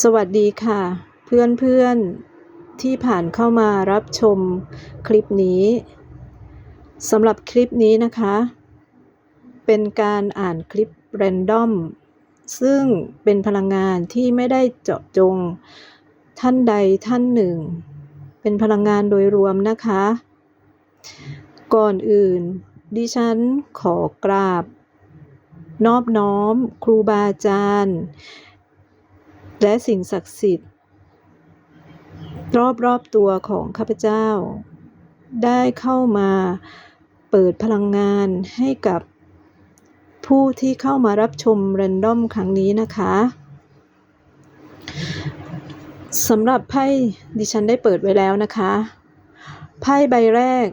สวัสดีค่ะ เพื่อนๆที่ผ่านเข้ามารับชมคลิปนี้สำหรับคลิปนี้นะคะ เป็นการอ่านคลิปแรนดอมซึ่งเป็นพลังงานที่ไม่ได้เจาะจงท่านใดท่านหนึ่ง เป็นพลังงานโดยรวมนะคะ ก่อนอื่น ดิฉันขอกราบ นอบน้อม ครูบาอาจารย์ และสิ่งศักดิ์สิทธิ์ รอบๆตัวของข้าพเจ้า ได้เข้ามาเปิดพลังงานให้กับผู้ที่เข้ามารับชมแรนดอมครั้งนี้นะคะสำหรับไพ่ดิฉันได้เปิดไว้แล้วนะคะ ไพ่ใบแรก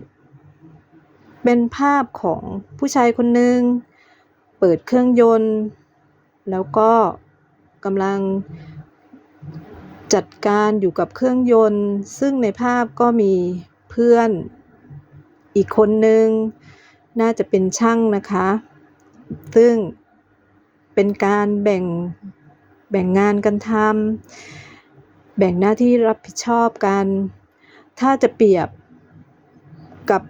เป็นภาพของผู้ชายคนหนึ่งเปิดเครื่องยนต์ แล้วก็กำลัง จัดการอยู่กับเครื่องยนต์ ซึ่งในภาพก็มีเพื่อนอีกคนหนึ่งน่าจะเป็นช่างนะคะ ซึ่งเป็นการแบ่งแบ่งงานกันทำแบ่งหน้าที่รับผิดชอบกัน ถ้าจะเปรียบกับ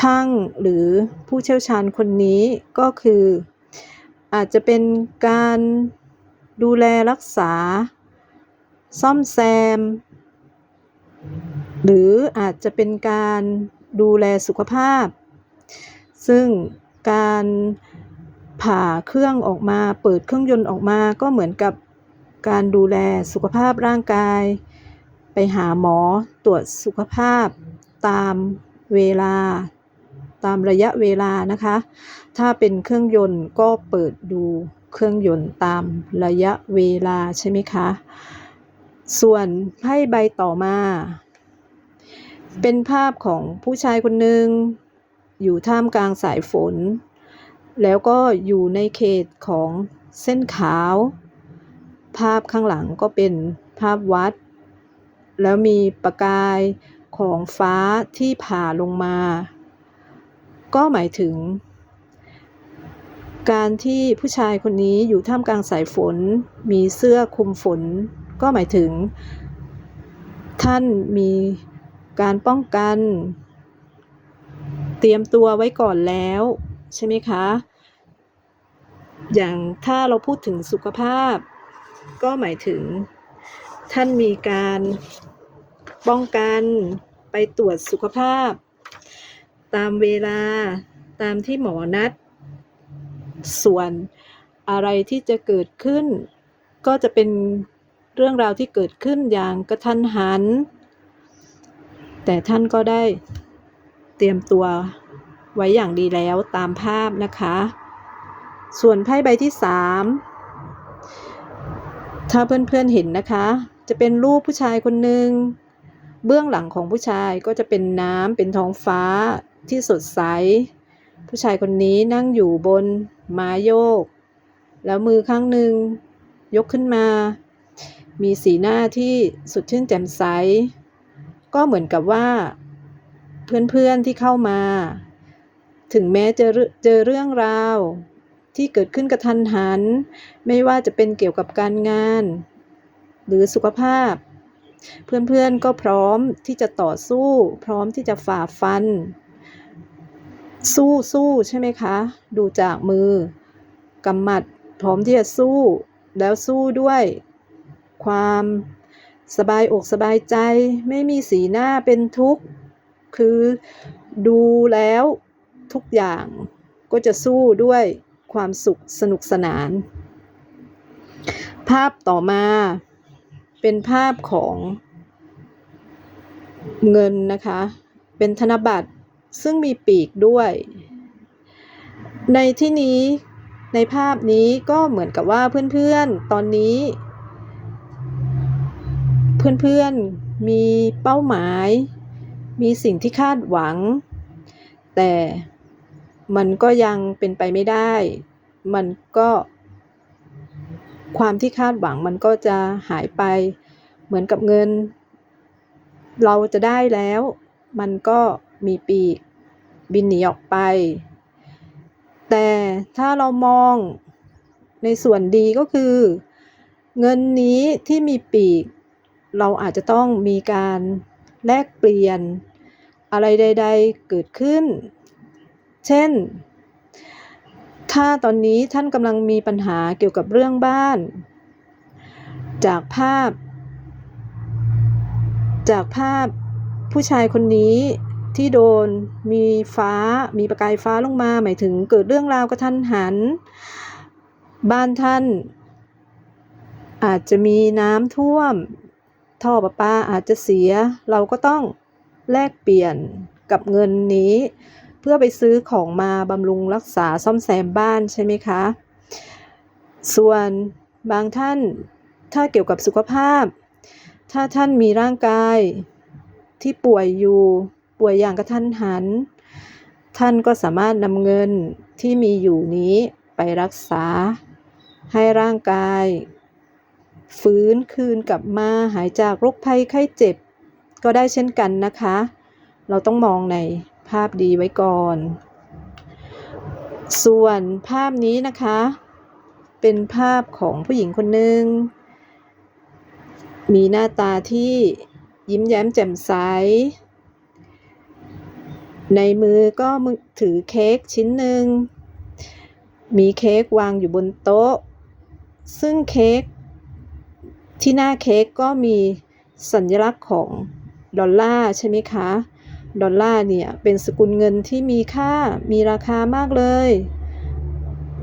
ช่างหรือผู้เชี่ยวชาญคนนี้ก็คืออาจจะเป็นการดูแลรักษา ซ่อมแซม หรืออาจจะเป็นการดูแลสุขภาพ ซึ่งการผ่าเครื่องออกมาเปิดเครื่องยนต์ออกมาก็เหมือนกับการดูแลสุขภาพร่างกาย ไปหาหมอตรวจสุขภาพตามเวลา ตามระยะเวลานะคะ ถ้าเป็นเครื่องยนต์ก็เปิดดูเครื่องยนต์ตามระยะเวลาใช่ไหมคะ ส่วนไพ่ใบต่อมา เป็นภาพของผู้ชายคนหนึ่งอยู่ท่ามกลางสายฝน แล้วก็อยู่ในเขตของเส้นขาว ภาพข้างหลังก็เป็นภาพวัด แล้วมีประกายของฟ้าที่ผ่าลงมา ก็หมายถึง การที่ผู้ชายคนนี้อยู่ท่ามกลางสายฝน มีเสื้อคลุมฝน ก็หมายถึง ท่านมีการป้องกัน เตรียมตัวไว้ก่อนแล้ว ใช่ไหมคะ อย่างถ้าเราพูดถึงสุขภาพ ก็หมายถึง ท่านมีการป้องกันไปตรวจสุขภาพ ตามเวลาตามที่หมอนัด ส่วนอะไรที่จะเกิดขึ้น ก็จะเป็น เรื่องราวที่เกิดขึ้นอย่างกระทันหัน แต่ท่านก็ได้เตรียมตัวไว้อย่างดีแล้วตามภาพนะคะ ส่วนไพ่ใบที่สามถ้าเพื่อนๆเห็นนะคะ จะเป็นรูปผู้ชายคนหนึ่งเบื้องหลังของผู้ชายก็จะเป็นน้ำเป็นท้องฟ้าที่สดใส ผู้ชายคนนี้นั่งอยู่บนม้าโยก แล้วมือข้างหนึ่งยกขึ้นมา มีสีหน้าที่สดชื่นแจ่มใส ก็เหมือนกับว่า เพื่อนๆที่เข้ามา ถึงแม้จะเจอเรื่องราว ที่เกิดขึ้นกระทันหัน ไม่ว่าจะเป็นเกี่ยวกับการงาน หรือสุขภาพ เพื่อนๆก็พร้อมที่จะต่อสู้ พร้อมที่จะฝ่าฟัน สู้สู้ใช่ไหมคะ ดูจากมือกำหมัดพร้อมที่จะสู้แล้วสู้ด้วย ความ สบายอกสบายใจ ไม่มีสีหน้าเป็นทุกข์ คือดูแล้วทุกอย่างก็จะสู้ด้วยความสุขสนุกสนาน ภาพต่อมาเป็นภาพของเงินนะคะ เป็นธนบัตรซึ่งมีปีกด้วย ในที่นี้ในภาพนี้ก็เหมือนกับว่าเพื่อนๆ ตอนนี้ เพื่อนๆมีเป้าหมาย มีสิ่งที่คาดหวัง แต่มันก็ยังเป็นไปไม่ได้ มันก็ความที่คาดหวังมันก็จะหายไป เหมือนกับเงิน เราจะได้แล้ว มันก็มีปีกบินหนีออกไป แต่ถ้าเรามองในส่วนดีก็คือ เงินนี้ที่มีปีก เราอาจจะต้องมีการแลกเปลี่ยนอะไรใด ๆ เกิดขึ้น เช่น ถ้าตอนนี้ท่านกำลังมีปัญหาเกี่ยวกับเรื่องบ้าน จากภาพ จากภาพผู้ชายคนนี้ที่โดนมีฟ้ามีประกายฟ้าลงมา หมายถึงเกิดเรื่องราวกระทันหัน บ้านท่าน อาจจะมีน้ำท่วม ท่อประปาอาจจะเสีย เราก็ต้องแลกเปลี่ยนกับเงินนี้ เพื่อไปซื้อของมาบำรุงรักษาซ่อมแซมบ้านใช่ไหมคะ ส่วนบางท่านถ้าเกี่ยวกับสุขภาพ ถ้าท่านมีร่างกายที่ป่วยอยู่ป่วยอย่างกระทันหัน ท่านก็สามารถนำเงินที่มีอยู่นี้ไปรักษาให้ร่างกาย ฟื้นคืนกลับมาหายจากโรคภัยไข้เจ็บ ก็ได้เช่นกันนะคะ เราต้องมองในภาพดีไว้ก่อน ส่วนภาพนี้นะคะ เป็นภาพของผู้หญิงคนหนึ่ง มีหน้าตาที่ยิ้มแย้มแจ่มใส ในมือก็ถือเค้กชิ้นหนึ่ง มีเค้กวางอยู่บนโต๊ะ ซึ่งเค้ก ที่หน้าเค้กก็มีสัญลักษณ์ของดอลลาร์ใช่ไหมคะ ดอลลาร์เนี่ยเป็นสกุลเงินที่มีค่ามีราคามากเลย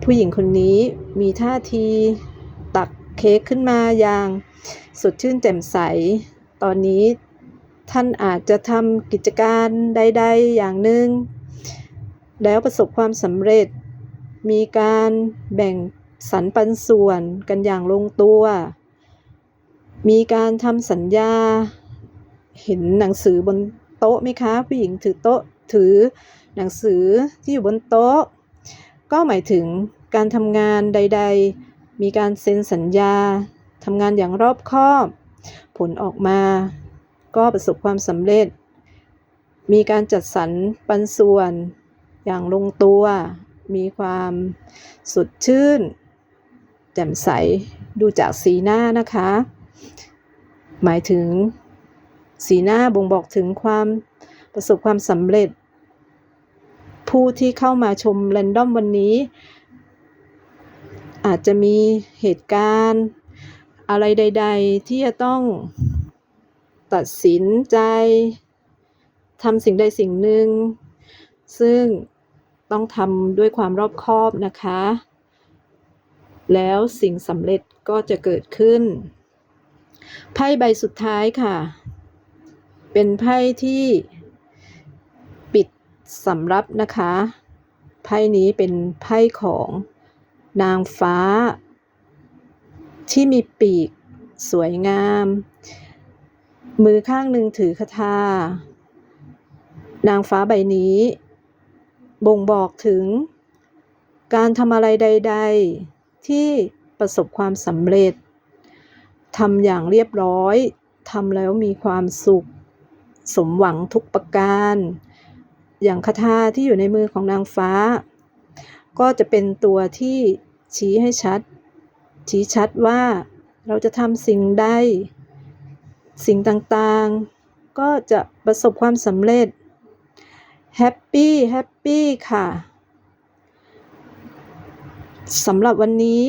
ผู้หญิงคนนี้มีท่าทีตักเค้กขึ้นมาอย่างสดชื่นแจ่มใส ตอนนี้ท่านอาจจะทำกิจการใด ๆ อย่างหนึ่ง แล้วประสบความสำเร็จ มีการแบ่งสรรปันส่วนกันอย่างลงตัว มีการทำสัญญา เห็นหนังสือบนโต๊ะไหมคะผู้หญิงถือโต๊ะถือหนังสือที่อยู่บนโต๊ะ ก็หมายถึงการทำงานใด ๆ มีการเซ็นสัญญาทำงานอย่างรอบคอบ ผลออกมา ก็ประสบความสำเร็จ มีการจัดสรรปันส่วนอย่างลงตัว มีความสดชื่น แจ่มใสดูจากสีหน้านะคะ หมายถึงสีหน้าบ่งบอกถึงความประสบความสำเร็จ ผู้ที่เข้ามาชมแรนดอมวันนี้ อาจจะมีเหตุการณ์ อะไรใด ๆ ที่จะต้องตัดสินใจทำสิ่งใดสิ่งหนึ่ง ซึ่งต้องทำด้วยความรอบคอบนะคะ แล้วสิ่งสำเร็จก็จะเกิดขึ้น ไพ่ใบสุดท้ายค่ะ เป็นไพ่ที่ปิดสำรับนะคะ ไพ่นี้เป็นไพ่ของนางฟ้า ที่มีปีกสวยงาม มือข้างหนึ่งถือคาถานางฟ้าใบนี้ บ่งบอกถึง การทำอะไรใด ๆ ที่ประสบความสำเร็จ ทำอย่างเรียบร้อยทำแล้วมีความสุข สมหวังทุกประการ อย่างคาถาที่อยู่ในมือของนางฟ้า ก็จะเป็นตัวที่ชี้ให้ชัด ชี้ชัดว่าเราจะทำสิ่งใด สิ่งต่างๆ ก็จะประสบความสำเร็จแฮปปี้แฮปปี้ค่ะสำหรับวันนี้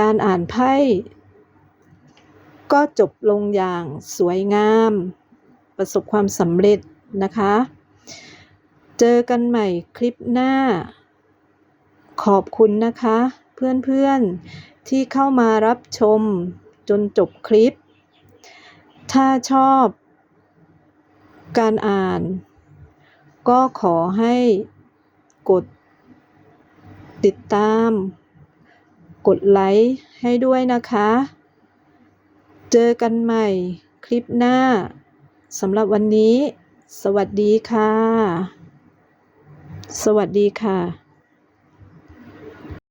การอ่านไพ่ ก็จบลงอย่างสวยงาม ประสบความสำเร็จนะคะ เจอกันใหม่คลิปหน้า ขอบคุณนะคะ เพื่อนๆที่เข้ามารับชมจนจบคลิป ถ้าชอบการอ่าน ก็ขอให้กดติดตาม กดไลค์ให้ด้วยนะคะ เจอกันใหม่คลิปหน้าสำหรับวันนี้ สวัสดีค่ะ สวัสดีค่ะ